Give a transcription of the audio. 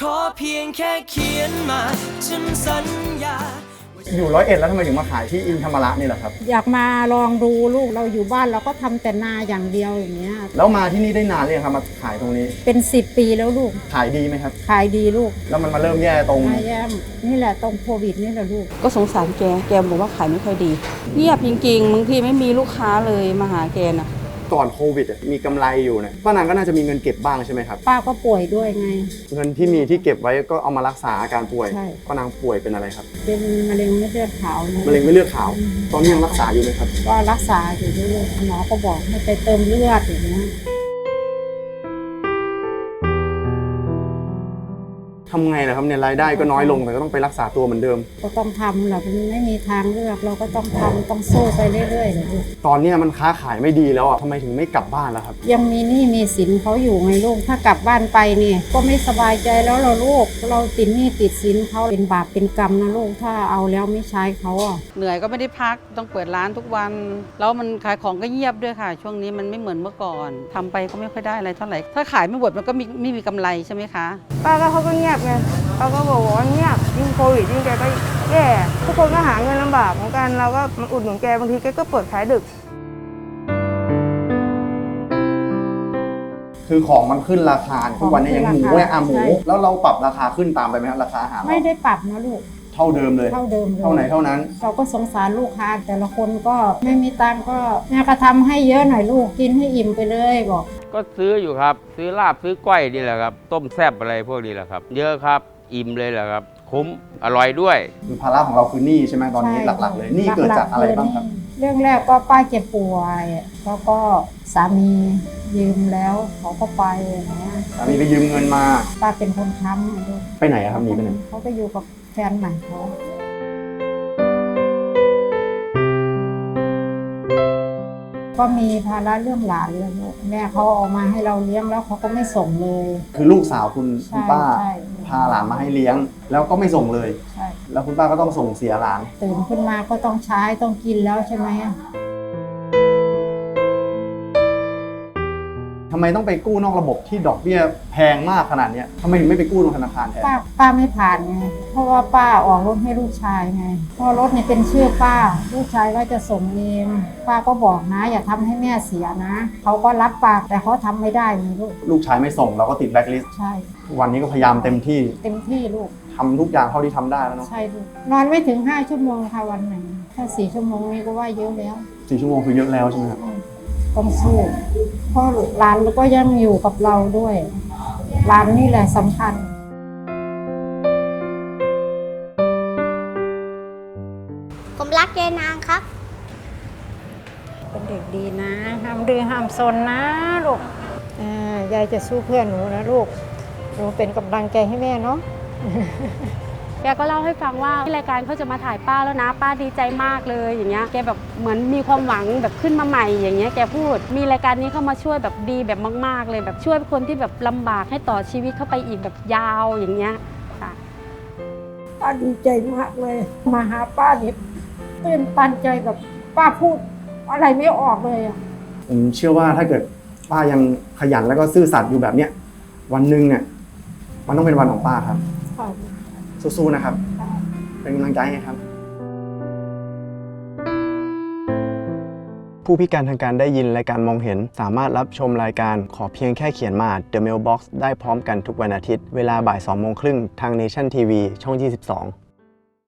ขอเพียงแค่เขียนมา ฉันสัญญา อยู่ร้อยเอ็ดแล้วทำไมถึงมาขายที่อินธรรมระนี่แหละครับ อยากมาลองดูลูกเราอยู่บ้านเราก็ทำแต่นาอย่างเดียวอย่างเงี้ย แล้วมาที่นี่ได้นานเลยงครับมาขายตรงนี้ เป็นสิบปีแล้วลูก ขายดีไหมครับ ขายดีลูกแล้วมันมาเริ่มแย่ตรงมาแย้มนี่แหละตรงโควิดนี่แหละลูก ก็สงสารแก แกบอกว่าขายไม่ค่อยดี เงียบจริงๆบางทีไม่มีลูกค้าเลยมาหาแกนะ ก่อนโควิดอะมีกำไรอยู่นะป้านางก็น่าจะมีเงินเก็บบ้างใช่ไหมครับ ป้าก็ป่วยด้วยไง เงินที่มีที่เก็บไว้ก็เอามารักษาอาการป่วยใช่ ป้านางป่วยเป็นอะไรครับเป็นมะเร็งเม็ดเลือดขาวนะมะเร็งไม่เลือดขาว ตอนนี้ยังรักษาอยู่ไหมครับ ก็รักษาอยู่ด้วยลูกหมอก็บอกให้ไปเติมเลือดอย่างเงี้ย ทำไงล่ะครับเนี่ยรายได้ก็น้อยลงแต่ก็ต้องไปรักษาตัวเหมือนเดิม ก็ต้องทำแหละมันไม่มีทางเลือกเราก็ต้องทำต้องสู้ไปเรื่อยๆเลยลูกตอนเนี้ยมันค้าขายไม่ดีแล้วอะทำไมถึงไม่กลับบ้านล่ะครับ ยังมีหนี้มีสินเขาอยู่ไงลูกถ้ากลับบ้านไปเนี่ยก็ไม่สบายใจแล้วเราลูกเราติดหนี้ติดสินเขาเป็นบาปเป็นกรรมนะลูกถ้าเอาแล้วไม่ใช้เขาอะเหนื่อยก็ไม่ได้พักต้องเปิดร้านทุกวัน แล้วมันขายของก็เงียบด้วยค่ะ ช่วงนี้มันไม่เหมือนเมื่อก่อนทำไปก็ไม่ค่อยได้อะไรเท่าไหร่ถ้าขายไม่หมดมันก็มีไม่มีกำไรใช่ไหมคะ ป้าก็เขาก็เงียบไงป้าก็บอกว่าเงียบยิ่งโควิดยิ่งแกก็แย่ทุกคนก็หาเงินลำบากเหมือนกันเราก็มาอุดหนุนแกบางทีแกก็เปิดขายดึก คือของมันขึ้นราคาเนี่ยทุกวันนี้ยังหมูเนี่ยอะหมูใช่แล้วเราปรับราคาขึ้นตามไปไหมครับราคาอาหารไม่ได้ปรับนะลูก เท่าเดิมเลย เท่าเดิมเลยเท่าไหนเท่านั้น เราก็สงสารลูกค้าแต่ละคนก็ไม่มีตังค์ก็แม่ก็ทำให้เยอะหน่อยลูกกินให้อิ่มไปเลยบอก ก็ซื้ออยู่ครับ ซื้อลาบซื้อก้อยนี่แหละครับ ต้มแซบอะไรพวกนี้แหละครับ เยอะครับ อิ่มเลยแหละครับ คุ้มอร่อยด้วย คือภาระของเราคือหนี้ใช่ไหมตอนนี้ใช่หลักๆเลยหนี้เกิดจากอะไรบ้างครับเรื่องแรกก็ป้าเจ็บป่วยแล้วก็สามียืมแล้วเขาก็ไปอย่างเงี้ยสามีไปยืมเงินมา ป้าเป็นคนค้ำไงลูกไปไหนอะครับหนีไปไหนเขาก็อยู่กับแฟนใหม่เขาก็มีภาระเรื่องหลานเลยลูกแม่เขาเอามาให้เราเลี้ยงแล้วเขาก็ไม่ส่งเลย คือลูกสาวคุณคุใช่ณป้า ใช่ พาหลานมาให้เลี้ยง แล้วก็ไม่ส่งเลยใช่ แล้วคุณป้าก็ต้องส่งเสียหลาน ตื่นขึ้นมาก็ต้องใช้ต้องกินแล้วใช่ไหมทำไมต้องไปกู้นอกระบบที่ดอกเบี้ยแพงมากขนาดเนี้ยทำไมถึงไม่ไปกู้ตรงธนาคารแทนป้าป้าไม่ผ่านไงเพราะว่าป้าออกรถให้ลูกชายไงเพราะรถเนี่ยเป็นชื่อป้า ลูกชายก็จะส่งเองป้าก็บอกนะ อย่าทำให้แม่เสียนะเขาก็รับปากแต่เขาทำไม่ได้ไงลูกลูกชายไม่ส่งเราก็ติดแบล็คลิสต์ใช่ วันนี้ก็พยายามเต็มที่ เต็มที่ลูก ทำทุกอย่างเท่าที่ทำได้แล้วเนาะใช่ลูกนอนไม่ถึงห้าชั่วโมงค่ะวันหนึ่งถ้าสี่ชั่วโมงนี่ก็ว่าเยอะแล้วสี่ชั่วโมงคือเยอะแล้วใช่ไหมครับต้องสู้เพราะหลานก็ยังอยู่กับเราด้วยหลานนี่แหละสำคัญ ผมรักยายนางครับ เป็นเด็กดีนะ ห้ามดื้อห้ามซนนะลูกเอ่อยายจะสู้เพื่อนหนูนะลูก หนูเป็นกำลังใจให้แม่เนาะ แกก็เล่าให้ฟังว่าที่รายการเขาจะมาถ่ายป้าแล้วนะ ป้าดีใจมากเลยอย่างเงี้ยแกแบบเหมือนมีความหวังแบบขึ้นมาใหม่อย่างเงี้ยแกพูดมีรายการนี้เข้ามาช่วยแบบดีแบบมาก ๆ เลยแบบช่วยคนที่แบบลำบากให้ต่อชีวิตเข้าไปอีกแบบยาวอย่างเงี้ยค่ะป้าดีใจมากเลยมาหาป้านี่ตื่นตันใจแบบป้าพูดอะไรไม่ออกเลยอะผมเชื่อว่าถ้าเกิดป้ายังขยันแล้วก็ซื่อสัตย์อยู่แบบเนี้ยวันหนึ่งเนี่ยมันต้องเป็นวันของป้าครับ สู้ๆนะครับ เป็นกำลังใจให้ครับ ผู้พิการทางการได้ยินและการมองเห็น สามารถรับชมรายการขอเพียงแค่เขียนมา The Mailbox ได้พร้อมกันทุกวันอาทิตย์ เวลาบ่าย2โมงครึ่งทาง Nation TV ช่อง 22